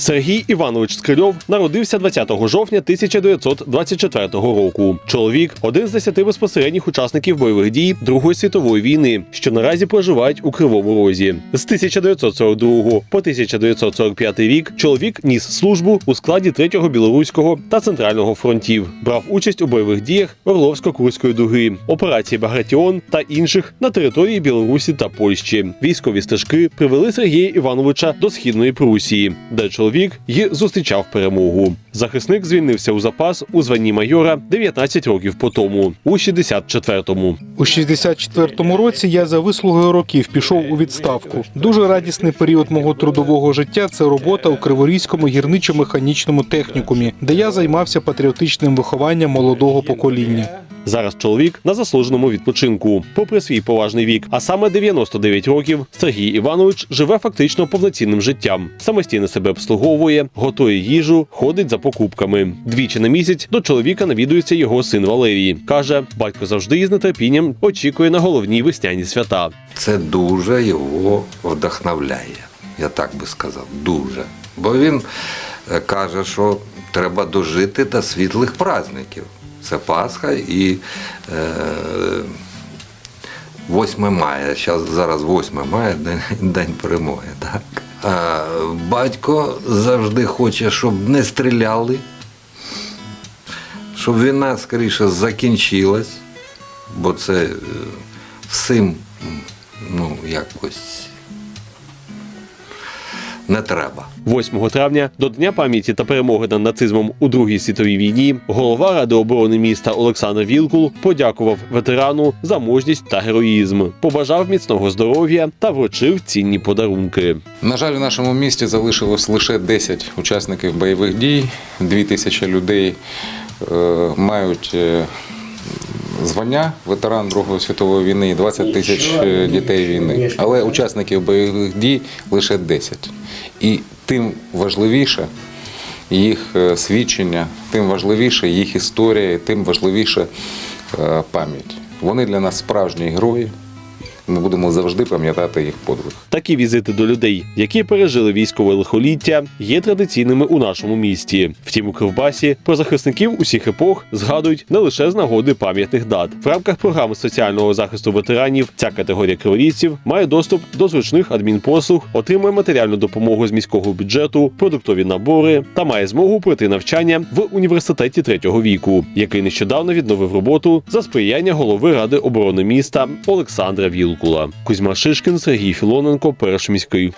Сергій Іванович Скрильов народився 20 жовтня 1924 року. Чоловік один з десяти безпосередніх учасників бойових дій Другої світової війни, що наразі проживають у Кривому Розі. З 1942 по 1945 рік чоловік ніс службу у складі 3-го білоруського та центрального фронтів. Брав участь у бойових діях Орловсько-Курської дуги, операції Багратіон та інших на території Білорусі та Польщі. Військові стежки привели Сергія Івановича до східної Прусії, де чоловік й зустрічав перемогу. Захисник звільнився у запас у званні майора 19 років по тому, у 64-му. У 64-му році я за вислугою років пішов у відставку. Дуже радісний період мого трудового життя це робота у Криворізькому гірничо-механічному технікумі, де я займався патріотичним вихованням молодого покоління. Зараз чоловік на заслуженому відпочинку. Попри свій поважний вік, а саме 99 років, Сергій Іванович живе фактично повноцінним життям. Самостійно себе обслуговує, готує їжу, ходить за покупками. Двічі на місяць до чоловіка навідується його син Валерій. каже, батько завжди із нетерпінням очікує на головні весняні свята. Це дуже його вдохновляє. Я так би сказав, дуже. Бо він е, каже, що треба дожити до світлих праздників. Це Пасха і е, 8 мая. Щас, зараз 8 мая, день, день перемоги. Так? Батько завжди хоче, щоб не стріляли, щоб війна скоріше закінчилась, бо це е, всім ну, якось не треба. 8 травня до Дня пам'яті та перемоги над нацизмом у Другій світовій війні голова Ради оборони міста Олександр Вілкул подякував ветерану за мужність та героїзм, побажав міцного здоров'я та вручив цінні подарунки. На жаль, в нашому місті залишилось лише 10 учасників бойових дій. Дві тисячі людей е, мають е, звання ветеран Другої світової війни, 20 тисяч е, дітей війни. Але учасників бойових дій лише 10. І тим важливіше їх е, свідчення, тим важливіше їх історія, тим важливіше е, пам'ять. Вони для нас справжні герої. Ми будемо завжди пам'ятати їх подвиг. Такі візити до людей, які пережили військове лихоліття, є традиційними у нашому місті. Втім, у Кривбасі про захисників усіх епох згадують не лише з нагоди пам'ятних дат. В рамках програми соціального захисту ветеранів ця категорія криворізців має доступ до зручних адмінпослуг, отримує матеріальну допомогу з міського бюджету, продуктові набори та має змогу пройти навчання в університеті третього віку, який нещодавно відновив роботу за сприяння голови ради оборони міста Олександра Вілкула. Кузьма Шишкін, Сергій Філоненко, першміський.